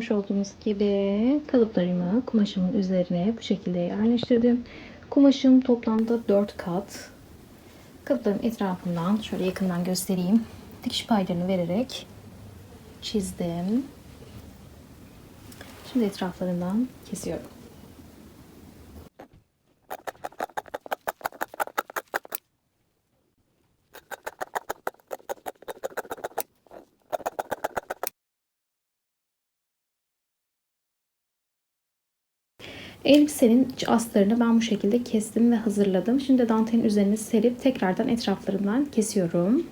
Görmüş olduğunuz gibi kalıplarımı kumaşımın üzerine bu şekilde yerleştirdim. Kumaşım toplamda 4 kat. Kalıpların etrafından şöyle yakından göstereyim. Dikiş paylarını vererek çizdim. Şimdi etraflarından kesiyorum. Elbisenin iç astarını ben bu şekilde kestim ve hazırladım. Şimdi dantelin üzerine serip tekrardan etraflarından kesiyorum.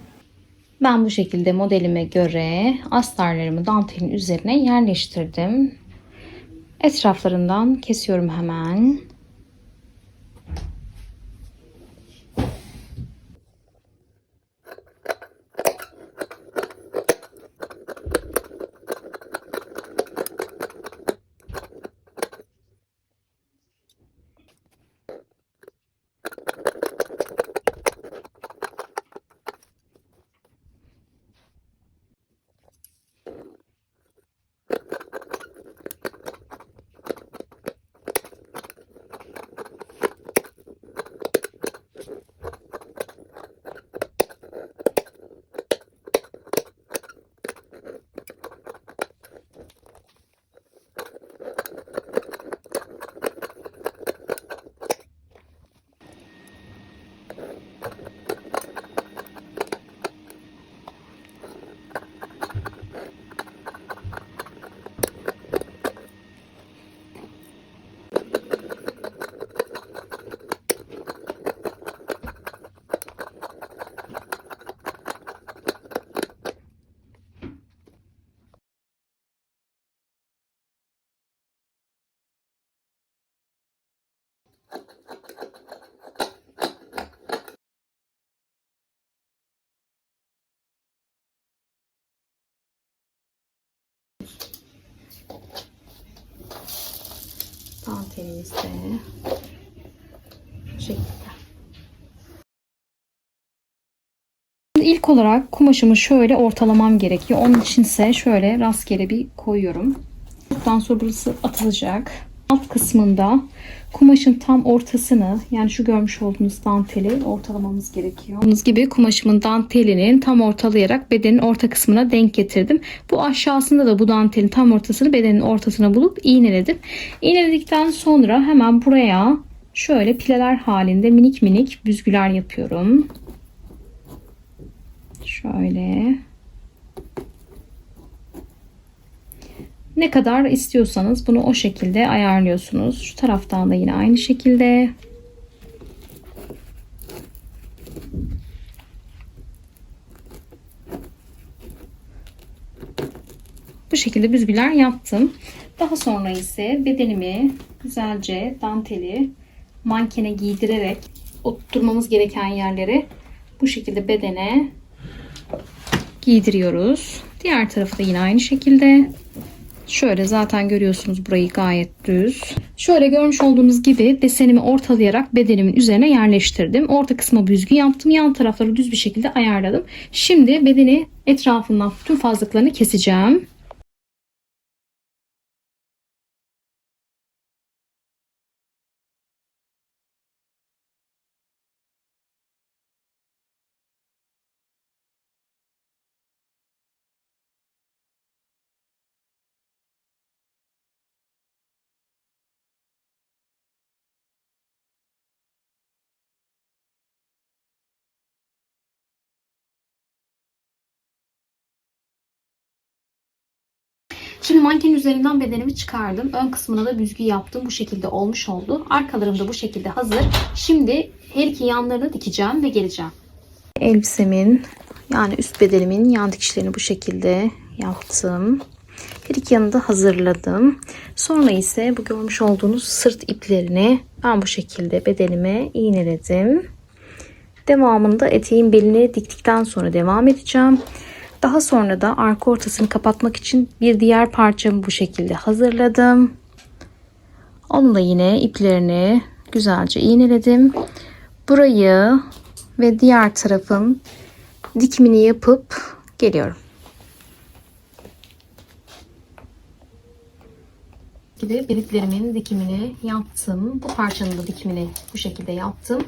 Ben bu şekilde modelime göre astarlarımı dantelin üzerine yerleştirdim. Etraflarından kesiyorum hemen. Dantelimiz de bu şekilde. İlk olarak kumaşımı şöyle ortalamam gerekiyor. Onun içinse şöyle rastgele bir koyuyorum. Buradan sonra burası atılacak. Alt kısmında kumaşın tam ortasını yani şu görmüş olduğunuz danteli ortalamamız gerekiyor. Gördüğünüz gibi kumaşımın dantelinin tam ortalayarak bedenin orta kısmına denk getirdim. Bu aşağısında da bu dantelin tam ortasını bedenin ortasına bulup iğneledim. İğneledikten sonra hemen buraya şöyle pileler halinde minik minik büzgüler yapıyorum. Şöyle. Ne kadar istiyorsanız bunu o şekilde ayarlıyorsunuz. Şu taraftan da yine aynı şekilde. Bu şekilde büzgüler yaptım. Daha sonra ise bedenimi güzelce danteli mankene giydirerek oturtmamız gereken yerleri bu şekilde bedene giydiriyoruz. Diğer tarafı da yine aynı şekilde. Şöyle zaten görüyorsunuz burayı gayet düz. Şöyle görmüş olduğunuz gibi desenimi ortalayarak bedenimin üzerine yerleştirdim. Orta kısma büzgü yaptım. Yan tarafları düz bir şekilde ayarladım. Şimdi bedeni etrafından tüm fazlalıklarını keseceğim. Şimdi mankenin üzerinden bedenimi çıkardım. Ön kısmına da büzgü yaptım. Bu şekilde olmuş oldu. Arkalarım da bu şekilde hazır. Şimdi her iki yanlarını dikeceğim ve geleceğim. Elbisemin yani üst bedenimin yan dikişlerini bu şekilde yaptım. Her iki yanını da hazırladım. Sonra ise bu görmüş olduğunuz sırt iplerini ben bu şekilde bedenime iğneledim. Devamında eteğin belini diktikten sonra devam edeceğim. Daha sonra da arka ortasını kapatmak için bir diğer parçamı bu şekilde hazırladım. Onu da yine iplerini güzelce iğneledim. Burayı ve diğer tarafın dikimini yapıp geliyorum. şekilde biriklerimin dikimini yaptım. Bu parçanın da dikimini bu şekilde yaptım.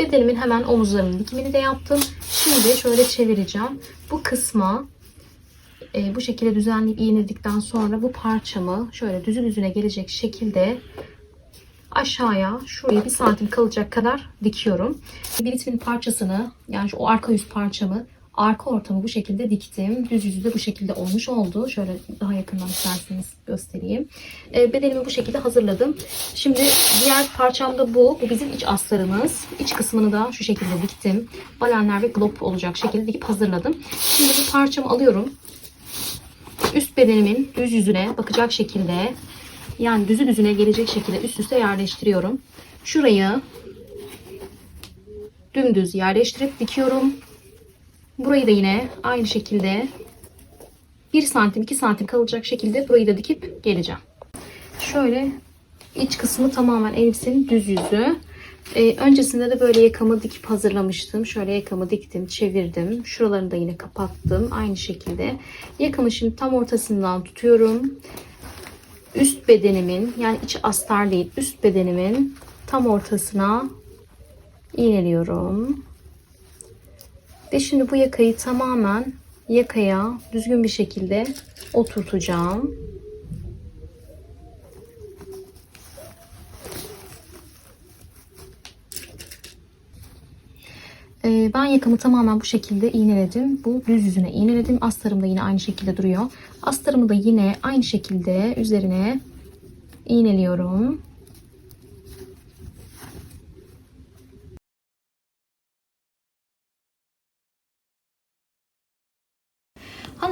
Bedenimin hemen omuzlarının dikimini de yaptım. Şimdi şöyle çevireceğim. Bu kısma e, bu şekilde düzenleyip iğneledikten sonra bu parçamı şöyle düzü düzüne gelecek şekilde aşağıya şuraya bir santim kalacak kadar dikiyorum. Biritrimin parçasını yani şu o arka yüz parçamı arka ortamı bu şekilde diktim. Düz yüzü de bu şekilde olmuş oldu. Şöyle daha yakından isterseniz göstereyim. E, bedenimi bu şekilde hazırladım. Şimdi diğer parçam da bu. Bu bizim iç astarımız. İç kısmını da şu şekilde diktim. Balenler ve glop olacak şekilde dikip hazırladım. Şimdi bu parçamı alıyorum. Üst bedenimin düz yüzüne bakacak şekilde yani düzü düzüne gelecek şekilde üst üste yerleştiriyorum. Şurayı dümdüz yerleştirip dikiyorum. Burayı da yine aynı şekilde 1 santim 2 santim kalacak şekilde burayı da dikip geleceğim. Şöyle iç kısmı tamamen elbisenin düz yüzü. Ee, öncesinde de böyle yakamı dikip hazırlamıştım. Şöyle yakamı diktim, çevirdim. Şuralarını da yine kapattım. Aynı şekilde. Yakamı şimdi tam ortasından tutuyorum. Üst bedenimin yani iç astar değil üst bedenimin tam ortasına iğneliyorum. Ve şimdi bu yakayı tamamen yakaya düzgün bir şekilde oturtacağım. Ee, ben yakamı tamamen bu şekilde iğneledim. Bu düz yüzüne iğneledim. Astarım da yine aynı şekilde duruyor. Astarımı da yine aynı şekilde üzerine iğneliyorum.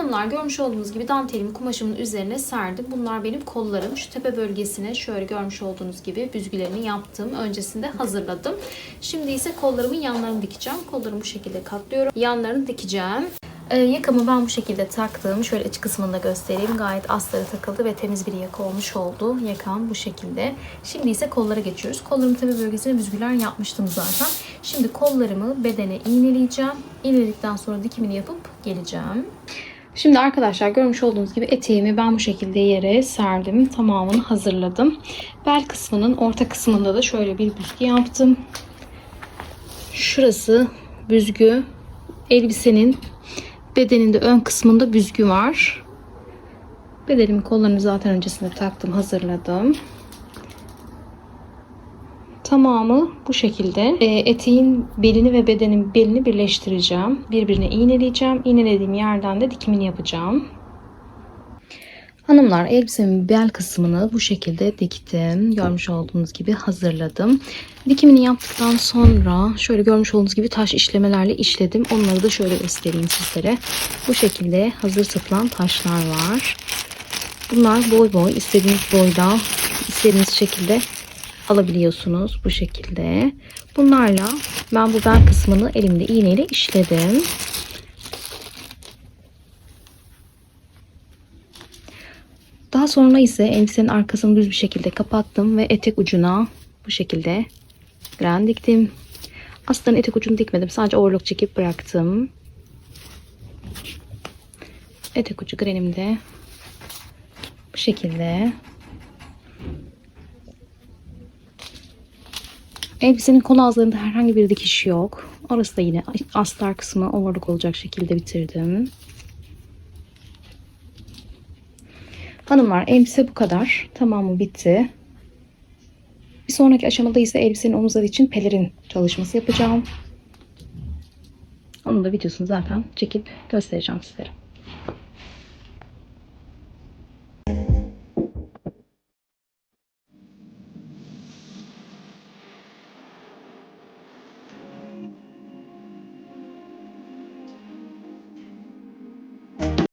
Hanımlar görmüş olduğunuz gibi dantelimi kumaşımın üzerine serdim. Bunlar benim kollarım. Şu tepe bölgesine şöyle görmüş olduğunuz gibi büzgülerini yaptım. Öncesinde hazırladım. Şimdi ise kollarımın yanlarını dikeceğim. Kollarımı bu şekilde katlıyorum. Yanlarını dikeceğim. Ee, yakamı ben bu şekilde taktım. Şöyle iç kısmını da göstereyim. Gayet astarı takıldı ve temiz bir yaka olmuş oldu. Yakam bu şekilde. Şimdi ise kollara geçiyoruz. Kollarımın tepe bölgesine büzgüler yapmıştım zaten. Şimdi kollarımı bedene iğneleyeceğim. İğneledikten sonra dikimini yapıp geleceğim. Şimdi arkadaşlar görmüş olduğunuz gibi eteğimi ben bu şekilde yere serdim. Tamamını hazırladım. Bel kısmının orta kısmında da şöyle bir büzgü yaptım. Şurası büzgü. Elbisenin bedeninde ön kısmında büzgü var. Bedenimin kollarını zaten öncesinde taktım, hazırladım. Tamamı bu şekilde. E, eteğin belini ve bedenin belini birleştireceğim. Birbirine iğneleyeceğim. İğnelediğim yerden de dikimini yapacağım. Hanımlar elbisemin bel kısmını bu şekilde diktim. Görmüş olduğunuz gibi hazırladım. Dikimini yaptıktan sonra şöyle görmüş olduğunuz gibi taş işlemelerle işledim. Onları da şöyle göstereyim sizlere. Bu şekilde hazır satılan taşlar var. Bunlar boy boy istediğiniz boyda istediğiniz şekilde alabiliyorsunuz bu şekilde. Bunlarla ben bu bel kısmını elimde iğneyle işledim. Daha sonra ise elbisenin arkasını düz bir şekilde kapattım ve etek ucuna bu şekilde gren diktim. Aslında etek ucunu dikmedim. Sadece overlock çekip bıraktım. Etek ucu grenimde bu şekilde. Elbisenin kol ağızlarında herhangi bir dikiş yok. Orası da yine astar kısmı overlock olacak şekilde bitirdim. Hanımlar elbise bu kadar. Tamamı bitti. Bir sonraki aşamada ise elbisenin omuzları için pelerin çalışması yapacağım. Onun da videosunu zaten çekip göstereceğim sizlere.